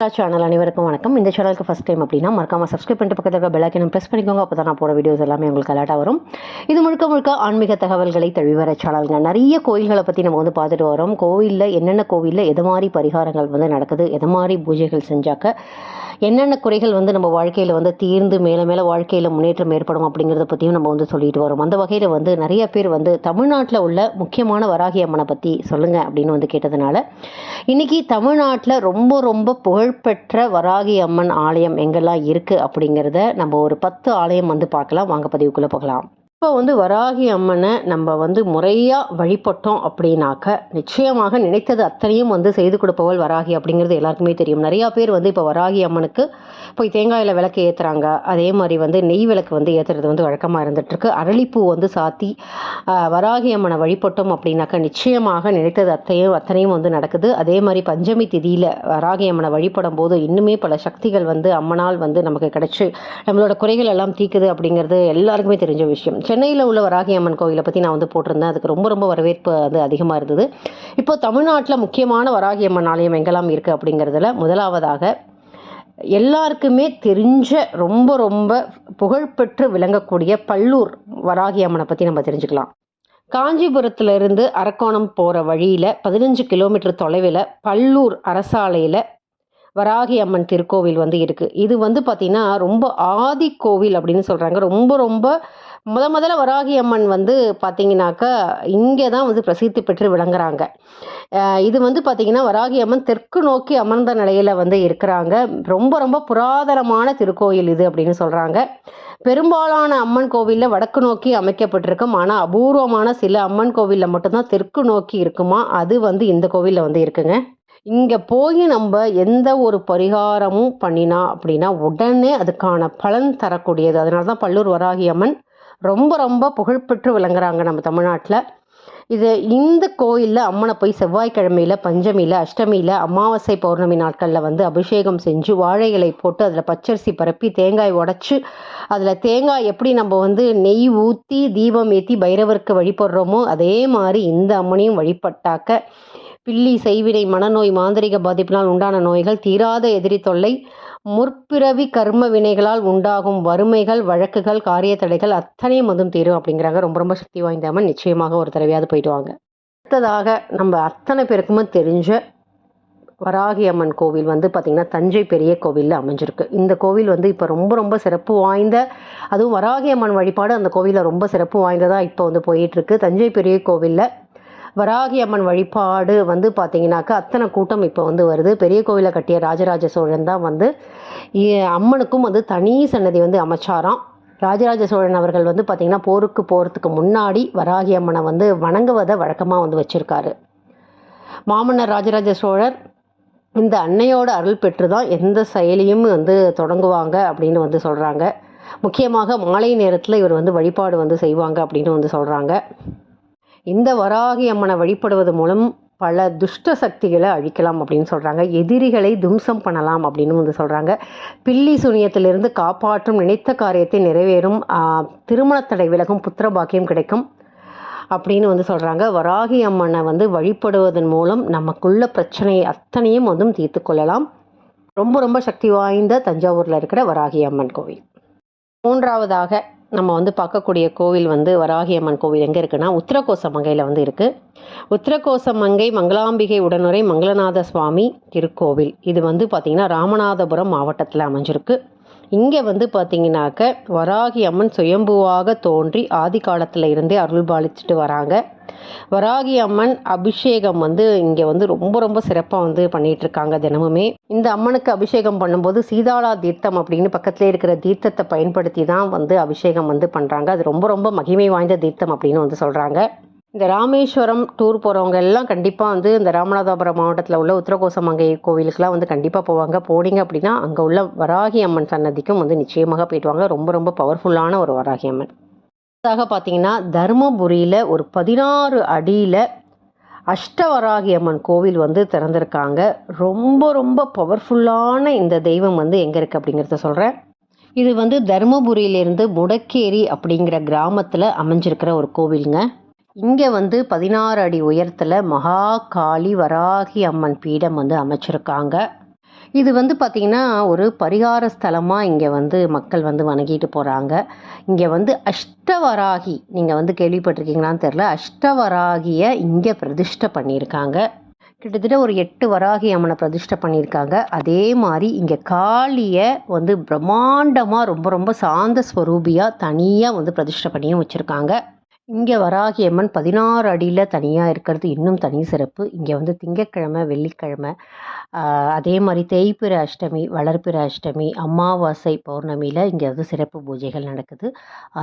Channel அனைவருக்கும் வணக்கம். இந்த சேனலுக்கு ஃபஸ்ட் டைம் அப்படின்னா மறக்காம சப்ஸ்கிரைப் பண்ணிட்டு பக்கத்தில் இருக்க பெல் ப்ரெஸ் பண்ணிக்கோங்க. அப்போ தான் நான் போகிற வீடியோஸ் எல்லாமே உங்களுக்கு அலர்ட்டாக வரும். இது முழுக்க முழுக்க ஆன்மீக தகவல்களை தழுவிவர சேனலுங்க நிறைய கோயில்களை பற்றி நம்ம வந்து பார்த்துட்டு வரோம். கோவிலில் என்னென்ன கோவிலில் எது மாதிரி பரிகாரங்கள் வந்து நடக்குது எது மாதிரி பூஜைகள் செஞ்சாக்க என்னென்ன குறைகள் வந்து நம்ம வாழ்க்கையில் வந்து தீர்ந்து மேலே மேலே வாழ்க்கையில் முன்னேற்றம் ஏற்படும் அப்படிங்கிறத பற்றியும் நம்ம வந்து சொல்லிட்டு வரோம். அந்த வகையில் வந்து நிறைய பேர் வந்து தமிழ்நாட்டில் உள்ள முக்கியமான வராகி அம்மனை பற்றி சொல்லுங்கள் அப்படின்னு வந்து கேட்டதுனால இன்னைக்கு தமிழ்நாட்டில் ரொம்ப ரொம்ப புகழ்பெற்ற வராகி அம்மன் ஆலயம் எங்கெல்லாம் இருக்குது அப்படிங்கிறத நம்ம ஒரு பத்து ஆலயம் வந்து பார்க்கலாம். வாங்க பதிவுக்குள்ளே போகலாம். இப்போ வந்து வராகி அம்மனை நம்ம வந்து முறையாக வழிபட்டோம் அப்படின்னாக்க நிச்சயமாக நினைத்தது அத்தனையும் வந்து செய்து கொடுப்பவள் வராகி அப்படிங்கிறது எல்லாருக்குமே தெரியும். நிறையா பேர் வந்து இப்போ வராகி அம்மனுக்கு போய் தேங்காயில் விளக்கு ஏற்றுறாங்க அதே மாதிரி வந்து நெய் விளக்கு வந்து ஏற்றுறது வந்து வழக்கமாக இருந்துகிட்ருக்கு அரளிப்பூ வந்து சாத்தி வராகி அம்மனை வழிபட்டோம் அப்படின்னாக்க நிச்சயமாக நினைத்தது அத்தையும் அத்தனையும் வந்து நடக்குது. அதே மாதிரி பஞ்சமி திதியில் வராகி அம்மனை வழிபடும் போது இன்னுமே பல சக்திகள் வந்து அம்மனால் வந்து நமக்கு கிடச்சி நம்மளோட குறைகள் எல்லாம் தீக்குது அப்படிங்கிறது எல்லாருக்குமே தெரிஞ்ச விஷயம். சென்னையில் உள்ள வராகி அம்மன் கோவிலை பற்றி நான் வந்து போட்டிருந்தேன். அதுக்கு ரொம்ப ரொம்ப வரவேற்பு வந்து அதிகமாக இருந்தது. இப்போ தமிழ்நாட்டில் முக்கியமான வராகி அம்மன் ஆலயம் எங்கெல்லாம் இருக்குது அப்படிங்கிறதுல முதலாவதாக எல்லாருக்குமே தெரிஞ்ச ரொம்ப ரொம்ப புகழ்பெற்று விளங்கக்கூடிய பல்லூர் வராகி அம்மனை பற்றி நம்ம தெரிஞ்சுக்கலாம். காஞ்சிபுரத்திலிருந்து அரக்கோணம் போகிற வழியில் பதினஞ்சு கிலோமீட்டர் தொலைவில் பல்லூர் அரசாலையில் வராகி அம்மன் திருக்கோவில் வந்து இருக்குது இது வந்து பார்த்திங்கன்னா ரொம்ப ஆதி கோவில் அப்படின்னு சொல்கிறாங்க ரொம்ப ரொம்ப முத முதல்ல வராகி அம்மன் வந்து பார்த்தீங்கன்னாக்கா இங்கே தான் வந்து பிரசித்தி பெற்று விளங்குறாங்க. இது வந்து பார்த்திங்கன்னா வராகி அம்மன் தெற்கு நோக்கி அமர்ந்த நிலையில் வந்து இருக்கிறாங்க. ரொம்ப ரொம்ப புராதனமான திருக்கோயில் இது அப்படின்னு சொல்கிறாங்க பெரும்பாலான அம்மன் கோவிலில் வடக்கு நோக்கி அமைக்கப்பட்டிருக்கும் ஆனால் அபூர்வமான சில அம்மன் கோவிலில் மட்டும்தான் தெற்கு நோக்கி இருக்குமா? அது வந்து இந்த கோவிலில் வந்து இருக்குங்க. இங்கே போய் நம்ம எந்த ஒரு பரிகாரமும் பண்ணினா அப்படின்னா உடனே அதுக்கான பலன் தரக்கூடியது. அதனால தான் பல்லூர் வராகி அம்மன் ரொம்ப ரொம்ப புகழ்பெற்று விளங்குறாங்க நம்ம தமிழ்நாட்டில். இது இந்த கோயிலில் அம்மனை போய் செவ்வாய்க்கிழமையில் பஞ்சமியில் அஷ்டமியில் அமாவாசை பௌர்ணமி நாட்களில் வந்து அபிஷேகம் செஞ்சு வாழை இலை போட்டு அதில் பச்சரிசி பரப்பி தேங்காய் உடச்சி அதில் தேங்காய் எப்படி நம்ம வந்து நெய் ஊற்றி தீபம் ஏற்றி பைரவருக்கு வழிபடுறோமோ அதே மாதிரி இந்த அம்மனையும் வழிபட்டாக்க பில்லி செய்வினை மனநோய் மாந்திரிக பாதிப்பினால் உண்டான நோய்கள் தீராத எதிரி தொல்லை முற்பிறவி கர்ம வினைகளால் உண்டாகும் வறுமைகள் வழக்குகள் காரிய தடைகள் அத்தனையும் வந்து தீரும் அப்படிங்கிறாங்க. ரொம்ப ரொம்ப சக்தி வாய்ந்த அம்மன். நிச்சயமாக ஒரு தடவையாவது போயிட்டு வாங்க. அடுத்ததாக நம்ம அத்தனை பேருக்குமே தெரிஞ்ச வராகி அம்மன் கோவில் வந்து பார்த்திங்கன்னா தஞ்சை பெரிய கோவிலில் அமைஞ்சிருக்கு. இந்த கோவில் வந்து இப்போ ரொம்ப ரொம்ப சிறப்பு வாய்ந்த அதுவும் வராகி அம்மன் வழிபாடு அந்த கோவிலில் ரொம்ப சிறப்பு வாய்ந்ததாக இப்போ வந்து போயிட்டுருக்கு தஞ்சை பெரிய கோவிலில் வராகி அம்மன் வழிபாடு வந்து பார்த்தீங்கன்னாக்கா அத்தனை கூட்டம் இப்போ வந்து வருது. பெரிய கோவிலை கட்டிய ராஜராஜ சோழன் தான் வந்து அம்மனுக்கும் வந்து தனி சன்னதி வந்து அமைச்சாராம். ராஜராஜ சோழன் அவர்கள் வந்து பார்த்திங்கன்னா போருக்கு போகிறதுக்கு முன்னாடி வராகி அம்மனை வந்து வணங்குவதை வழக்கமாக வந்து வச்சுருக்காரு. மாமன்னர் ராஜராஜ சோழர் இந்த அன்னையோட அருள் பெற்று தான் எந்த செயலியும் வந்து தொடங்குவாங்க அப்படின்னு வந்து சொல்கிறாங்க முக்கியமாக மாலை நேரத்தில் இவர் வந்து வழிபாடு வந்து செய்வாங்க அப்படின்னு வந்து சொல்கிறாங்க இந்த வராகி அம்மனை வழிபடுவது மூலம் பல துஷ்ட சக்திகளை அழிக்கலாம் அப்படின்னு சொல்கிறாங்க எதிரிகளை தும்சம் பண்ணலாம் அப்படின்னு வந்து சொல்கிறாங்க பில்லி சுனியத்திலிருந்து காப்பாற்றும் நினைத்த காரியத்தை நிறைவேறும் திருமணத்தடை விலகும் புத்திர பாக்கியம் கிடைக்கும் அப்படின்னு வந்து சொல்கிறாங்க வராகி அம்மனை வந்து வழிபடுவதன் மூலம் நமக்குள்ள பிரச்சனையை அத்தனையும் வந்து தீர்த்து கொள்ளலாம். ரொம்ப ரொம்ப சக்தி வாய்ந்த தஞ்சாவூரில் இருக்கிற வராகி அம்மன் கோவில். மூன்றாவதாக நம்ம வந்து பார்க்கக்கூடிய கோவில் வந்து வராகி அம்மன் கோவில் எங்கே இருக்குன்னா உத்திரகோசமங்கையில் வந்து இருக்குது உத்திரகோசமங்கை மங்களாம்பிகை உடனுரை மங்களநாத சுவாமி திருக்கோவில். இது வந்து பார்த்திங்கன்னா ராமநாதபுரம் மாவட்டத்தில் அமைஞ்சிருக்கு. இங்கே வந்து பார்த்திங்கனாக்க வராகி அம்மன் சுயம்புவாக தோன்றி ஆதி காலத்தில் இருந்தே அருள் பாலிச்சுட்டு வராங்க. வராகி அம்மன் அபிஷேகம் வந்து இங்கே வந்து ரொம்ப ரொம்ப சிறப்பாக வந்து பண்ணிகிட்ருக்காங்க இருக்காங்க தினமுமே. இந்த அம்மனுக்கு அபிஷேகம் பண்ணும்போது சீதாளா தீர்த்தம் அப்படின்னு பக்கத்திலே இருக்கிற தீர்த்தத்தை பயன்படுத்தி தான் வந்து அபிஷேகம் வந்து பண்ணுறாங்க அது ரொம்ப ரொம்ப மகிமை வாய்ந்த தீர்த்தம் அப்படின்னு வந்து சொல்கிறாங்க இந்த ராமேஸ்வரம் டூர் போகிறவங்க எல்லாம் கண்டிப்பாக வந்து இந்த ராமநாதபுரம் மாவட்டத்தில் உள்ள உத்தரகோசமங்கை கோவிலுக்கெல்லாம் வந்து கண்டிப்பாக போவாங்க. போனீங்க அப்படின்னா அங்கே உள்ள வராகி அம்மன் சன்னதிக்கும் வந்து நிச்சயமாக போயிட்டு வாங்க. ரொம்ப ரொம்ப பவர்ஃபுல்லான ஒரு வராகி அம்மன். அடுத்ததாக பார்த்தீங்கன்னா தருமபுரியில் ஒரு பதினாறு அடியில் அஷ்டவராகி அம்மன் கோவில் வந்து திறந்திருக்காங்க. ரொம்ப ரொம்ப பவர்ஃபுல்லான இந்த தெய்வம் வந்து எங்கே இருக்குது அப்படிங்கிறத சொல்கிறேன் இது வந்து தருமபுரியிலேருந்து முடக்கேரி அப்படிங்கிற கிராமத்தில் அமைஞ்சிருக்கிற ஒரு கோவிலுங்க. இங்கே வந்து பதினாறு அடி உயரத்தில் மகா காளி வராகி அம்மன் பீடம் வந்து அமைச்சிருக்காங்க. இது வந்து பார்த்திங்கன்னா ஒரு பரிகார ஸ்தலமாக இங்கே வந்து மக்கள் வந்து வணங்கிட்டு போகிறாங்க இங்கே வந்து அஷ்டவராகி நீங்கள் வந்து கேள்விப்பட்டிருக்கீங்களான்னு தெரில அஷ்டவராகியை இங்கே பிரதிஷ்டை பண்ணியிருக்காங்க. கிட்டத்தட்ட ஒரு எட்டு வராகி அம்மனை பிரதிஷ்டை பண்ணியிருக்காங்க. அதே மாதிரி இங்கே காளியை வந்து பிரம்மாண்டமாக ரொம்ப ரொம்ப சாந்த ஸ்வரூபியாக தனியாக வந்து பிரதிஷ்டை பண்ணியும் வச்சுருக்காங்க. இங்கே வராகி அம்மன் பதினாறு அடியில் தனியாக இருக்கிறது இன்னும் தனி சிறப்பு. இங்கே வந்து திங்கட்கிழமை வெள்ளிக்கிழமை அதே மாதிரி தேய்பிறை அஷ்டமி வளர்ப்பிற அஷ்டமி அமாவாசை பௌர்ணமியில் இங்கே வந்து சிறப்பு பூஜைகள் நடக்குது.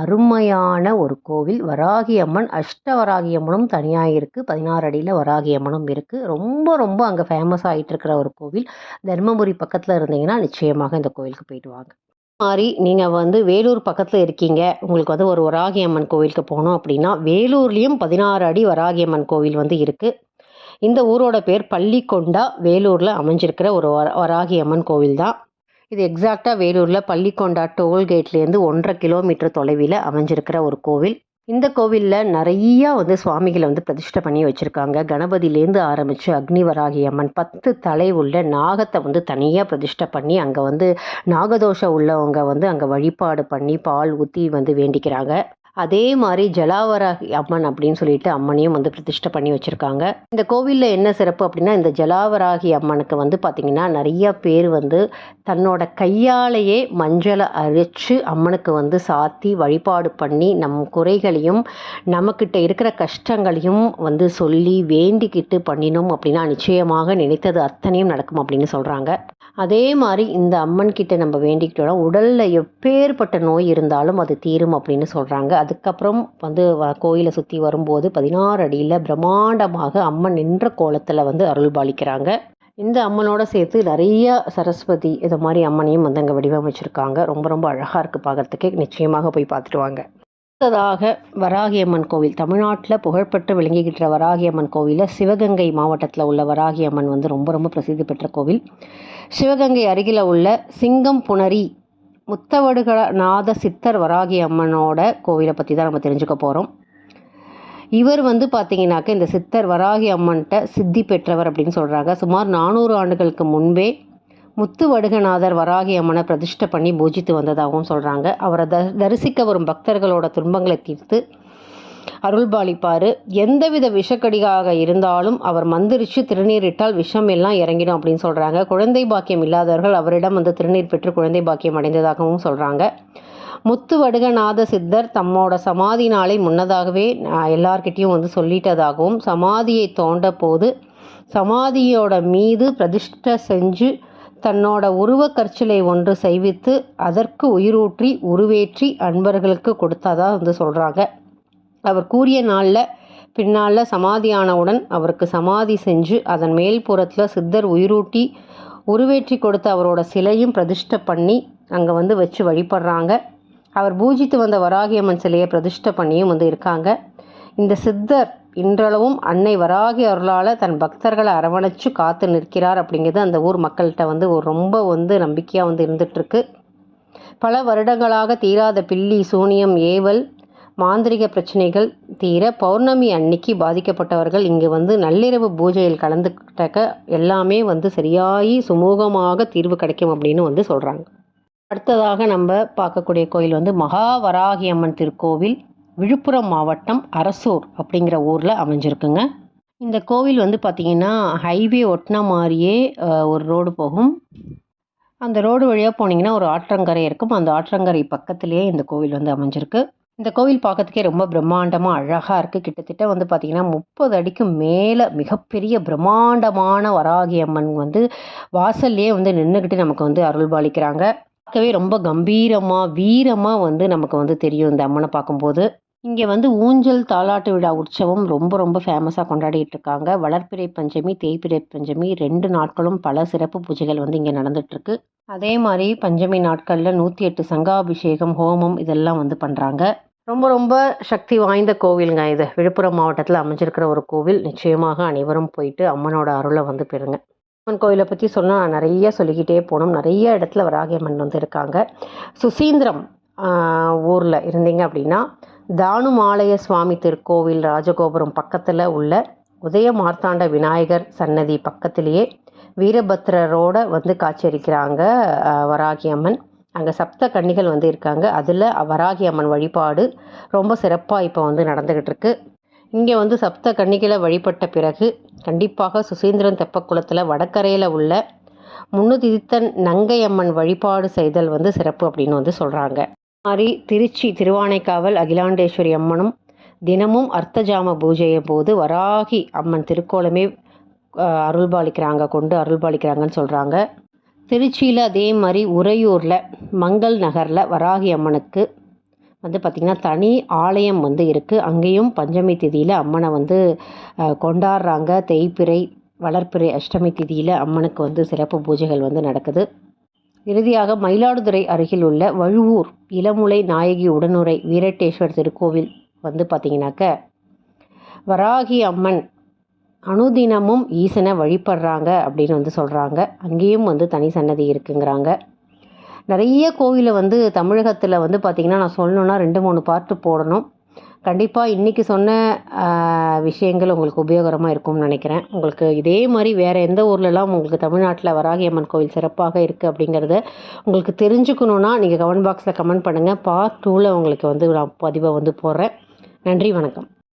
அருமையான ஒரு கோவில். வராகி அம்மன் அஷ்டவராகி அம்மனும் தனியாக இருக்குது பதினாறு அடியில் வராகி அம்மனும் இருக்குது ரொம்ப ரொம்ப அங்கே ஃபேமஸ் ஆகிட்டு இருக்கிற ஒரு கோவில். தர்மபுரி பக்கத்தில் இருந்தீங்கன்னா நிச்சயமாக இந்த கோவிலுக்கு போயிட்டு வாங்க. மாதிரி நீங்கள் வந்து வேலூர் பக்கத்தில் இருக்கீங்க. உங்களுக்கு வந்து ஒரு வராகி அம்மன் கோவிலுக்கு போகணும் அப்படின்னா வேலூர்லேயும் பதினாறு அடி வராகி அம்மன் கோவில் வந்து இருக்குது இந்த ஊரோட பேர் பள்ளிக்கொண்டா வேலூரில் அமைஞ்சிருக்கிற ஒரு வர- வராகி அம்மன் கோவில் தான். இது எக்ஸாக்டாக வேலூரில் பள்ளிக்கொண்டா டோல்கேட்லேருந்து ஒன்றரை கிலோமீட்டர் தொலைவில் அமைஞ்சிருக்கிற ஒரு கோவில். இந்த கோவிலில் நிறையா வந்து சுவாமிகளை வந்து பிரதிஷ்டை பண்ணி வச்சுருக்காங்க. கணபதியிலேருந்து ஆரம்பித்து அக்னிவராகி அம்மன் பத்து தலை உள்ள நாகத்தை வந்து தனியாக பிரதிஷ்டை பண்ணி அங்கே வந்து நாகதோஷம் உள்ளவங்க வந்து அங்கே வழிபாடு பண்ணி பால் ஊற்றி வந்து வேண்டிக்கிறாங்க. அதே மாதிரி ஜலாவராகி அம்மன் அப்படின்னு சொல்லிட்டு அம்மனையும் வந்து பிரதிஷ்டை பண்ணி வச்சுருக்காங்க. இந்த கோவிலில் என்ன சிறப்பு அப்படின்னா இந்த ஜலாவராகி அம்மனுக்கு வந்து பார்த்திங்கன்னா நிறைய பேர் வந்து தன்னோட கையாலேயே மஞ்சளை அரைச்சு அம்மனுக்கு வந்து சாத்தி வழிபாடு பண்ணி நம் குறைகளையும் நமக்கிட்ட இருக்கிற கஷ்டங்களையும் வந்து சொல்லி வேண்டிக்கிட்டு பண்ணினோம் அப்படின்னா நிச்சயமாக நினைத்தது அத்தனையும் நடக்கும் அப்படின்னு சொல்கிறாங்க அதே மாதிரி இந்த அம்மன் கிட்ட நம்ம வேண்டிக்கிட்டோம்னா உடலில் எப்பேற்பட்ட நோய் இருந்தாலும் அது தீரும் அப்படின்னு சொல்கிறாங்க அதுக்கப்புறம் வந்து வ- கோயிலை சுற்றி வரும்போது பதினாறு அடியில் பிரம்மாண்டமாக அம்மன் நின்ற கோலத்தில் வந்து அருள் பாலிக்கிறாங்க. இந்த அம்மனோட சேர்த்து நிறைய சரஸ்வதி இது மாதிரி அம்மனையும் வந்து அங்கே வடிவமைச்சிருக்காங்க. ரொம்ப ரொம்ப அழகாக இருக்குது பார்க்கறதுக்கே நிச்சயமாக போய் பார்த்துட்டு வாங்க. அடுத்ததாக வராகி அம்மன் கோவில். தமிழ்நாட்டில் புகழ்பெற்று விளங்கிக்கிட்ட வராகி அம்மன் கோவிலில் சிவகங்கை மாவட்டத்தில் உள்ள வராகி அம்மன் வந்து ரொம்ப ரொம்ப பிரசித்தி பெற்ற கோவில். சிவகங்கை அருகில் உள்ள சிங்கம் புணரி முத்தவடுகநாத சித்தர் வராகி அம்மனோட கோவிலை பற்றி தான் நம்ம தெரிஞ்சுக்க போகிறோம் இவர் வந்து பார்த்தீங்கன்னாக்க இந்த சித்தர் வராகி அம்மன்கிட்ட சித்தி பெற்றவர் அப்படின்னு சொல்கிறாங்க சுமார் நானூறு ஆண்டுகளுக்கு முன்பே முத்து வடுகநாதர் வராகி அம்மனை பிரதிஷ்டை பண்ணி பூஜித்து வந்ததாகவும் சொல்கிறாங்க அவரை த தரிசிக்க வரும் பக்தர்களோட துன்பங்களை தீர்த்து அருள்பாலிப்பார். எந்தவித விஷக்கடியாக இருந்தாலும் அவர் மந்திரிச்சு திருநீரிட்டால் விஷம் எல்லாம் இறங்கிடும் அப்படின்னு சொல்கிறாங்க குழந்தை பாக்கியம் இல்லாதவர்கள் அவரிடம் வந்து திருநீர் பெற்று குழந்தை பாக்கியம் அடைந்ததாகவும் சொல்கிறாங்க முத்து வடுகநாத சித்தர் தம்மோட சமாதி நாளை முன்னதாகவே எல்லார்கிட்டேயும் வந்து சொல்லிட்டதாகவும் சமாதியை தோண்ட போது சமாதியோட மீது பிரதிஷ்டை செஞ்சு தன்னோட உருவக் கற்சிலை ஒன்று செய்வித்து அதற்கு உயிரூற்றி உருவேற்றி அன்பர்களுக்கு கொடுத்தாதான் வந்து சொல்கிறாங்க அவர் கூறிய நாளில் பின்னால் சமாதியானவுடன் அவருக்கு சமாதி செஞ்சு அதன் மேல்புறத்தில் சித்தர் உயிரூட்டி உருவேற்றி கொடுத்த அவரோட சிலையும் பிரதிஷ்டை பண்ணி அங்கே வந்து வச்சு வழிபடுறாங்க. அவர் பூஜித்து வந்த வராகியம்மன் சிலையை பிரதிஷ்டை பண்ணியும் வந்து இருக்காங்க. இந்த சித்தர் இன்றளவும் அன்னை வராகி அருளால் தன் பக்தர்களை அரவணைச்சு காத்து நிற்கிறார் அப்படிங்கிறது அந்த ஊர் மக்கள்கிட்ட வந்து ஒரு ரொம்ப வந்து நம்பிக்கையாக வந்து இருந்துகிட்ருக்கு. பல வருடங்களாக தீராத பில்லி சூனியம் ஏவல் மாந்திரிக பிரச்சனைகள் தீர பௌர்ணமி அன்னைக்கு பாதிக்கப்பட்டவர்கள் இங்கே வந்து நள்ளிரவு பூஜையில் கலந்துக்கிட்டாக்க எல்லாமே வந்து சரியாகி சுமூகமாக தீர்வு கிடைக்கும் அப்படின்னு வந்து சொல்கிறாங்க அடுத்ததாக நம்ம பார்க்கக்கூடிய கோயில் வந்து மகாவராகி அம்மன் திருக்கோவில். விழுப்புரம் மாவட்டம் அரசூர் அப்படிங்கிற ஊரில் அமைஞ்சிருக்குங்க. இந்த கோவில் வந்து பார்த்திங்கன்னா ஹைவே ஒட்டின மாதிரியே ஒரு ரோடு போகும். அந்த ரோடு வழியாக போனீங்கன்னா ஒரு ஆற்றங்கரை இருக்கும். அந்த ஆற்றங்கரை பக்கத்துலேயே இந்த கோவில் வந்து அமைஞ்சிருக்கு. இந்த கோவில் பார்க்கறதுக்கே ரொம்ப பிரம்மாண்டமாக அழகாக இருக்குது கிட்டத்தட்ட வந்து பார்த்திங்கன்னா முப்பது அடிக்கு மேலே மிகப்பெரிய பிரம்மாண்டமான வராகி அம்மன் வந்து வாசல்லையே வந்து நின்றுக்கிட்டு நமக்கு வந்து அருள்பாலிக்கிறாங்க. பார்க்கவே ரொம்ப கம்பீரமாக வீரமாக வந்து நமக்கு வந்து தெரியும் இந்த அம்மனை பார்க்கும்போது. இங்கே வந்து ஊஞ்சல் தாலாட்டு விழா உற்சவம் ரொம்ப ரொம்ப ஃபேமஸாக கொண்டாடிட்டு இருக்காங்க. வளர்ப்பிறை பஞ்சமி தேய்பிறை பஞ்சமி ரெண்டு நாட்களும் பல சிறப்பு பூஜைகள் வந்து இங்கே நடந்துட்டுருக்கு அதே மாதிரி பஞ்சமி நாட்களில் நூற்றி எட்டு சங்காபிஷேகம் ஹோமம் இதெல்லாம் வந்து பண்ணுறாங்க ரொம்ப ரொம்ப சக்தி வாய்ந்த கோவிலுங்க இது. விழுப்புரம் மாவட்டத்தில் அமைஞ்சிருக்கிற ஒரு கோவில். நிச்சயமாக அனைவரும் போயிட்டு அம்மனோட அருளை வந்து பெறுங்க. அம்மன் கோயிலை பற்றி சொன்னால் நிறைய சொல்லிக்கிட்டே போனோம். நிறைய இடத்துல வராகி அம்மன் வந்து இருக்காங்க. சுசீந்திரம் ஊரில் இருந்தீங்க அப்படின்னா தானுமாலய சுவாமி திருக்கோவில் ராஜகோபுரம் பக்கத்தில் உள்ள உதய மார்த்தாண்ட விநாயகர் சன்னதி பக்கத்திலேயே வீரபத்ரரோட வந்து காட்சியளிக்கிறாங்க வராகி அம்மன் அங்கே சப்த கன்னிகள் வந்து இருக்காங்க. அதில் வராகி அம்மன் வழிபாடு ரொம்ப சிறப்பாக இப்போ வந்து நடந்துக்கிட்டு இருக்கு. இங்கே வந்து சப்த கன்னிகளை வழிபட்ட பிறகு கண்டிப்பாக சுசீந்திரன் தெப்பக்குளத்தில் வடக்கரையில் உள்ள முன்னுதித்தன் நங்கையம்மன் வழிபாடு செய்தல் வந்து சிறப்பு அப்படின்னு வந்து சொல்கிறாங்க மாதிரி திருச்சி திருவானைக்காவல் அகிலாண்டேஸ்வரி அம்மனும் தினமும் அர்த்தஜாம பூஜையின் போது வராகி அம்மன் திருக்கோலமே அருள்பாலிக்கிறாங்க கொண்டு அருள்பாலிக்கிறாங்கன்னு சொல்கிறாங்க திருச்சியில் அதே மாதிரி உறையூரில் மங்கள் நகரில் வராகி அம்மனுக்கு வந்து பார்த்திங்கன்னா தனி ஆலயம் வந்து இருக்குது அங்கேயும் பஞ்சமி திதியில் அம்மனை வந்து கொண்டாடுறாங்க. தேய்பிறை வளர்ப்பிறை அஷ்டமி திதியில் அம்மனுக்கு வந்து சிறப்பு பூஜைகள் வந்து நடக்குது. இறுதியாக மயிலாடுதுறை அருகில் உள்ள வழுவூர் இளமுலை நாயகி உடனுரை வீரட்டேஸ்வர் திருக்கோவில் வந்து பார்த்திங்கனாக்க வராகி அம்மன் அனுதினமும் ஈசனை வழிபடுறாங்க அப்படின்னு வந்து சொல்கிறாங்க அங்கேயும் வந்து தனி சன்னதி இருக்குங்கிறாங்க. நிறைய கோவிலை வந்து தமிழகத்தில் வந்து பார்த்திங்கன்னா நான் சொல்லணுன்னா ரெண்டு மூணு பார்ட்டு போடணும். கண்டிப்பாக இன்றைக்கி சொன்ன விஷயங்கள் உங்களுக்கு உபயோகரமாக இருக்கும்னு நினைக்கிறேன். உங்களுக்கு இதே மாதிரி வேறு எந்த ஊர்லலாம் உங்களுக்கு தமிழ்நாட்டில் வராகி அம்மன் கோவில் சிறப்பாக இருக்குது அப்படிங்கிறத உங்களுக்கு தெரிஞ்சுக்கணுன்னா நீங்கள் கமெண்ட் பாக்ஸில் கமெண்ட் பண்ணுங்கள் பார்ட் டூவில் உங்களுக்கு வந்து நான் பதிவை வந்து போடுறேன். நன்றி வணக்கம்.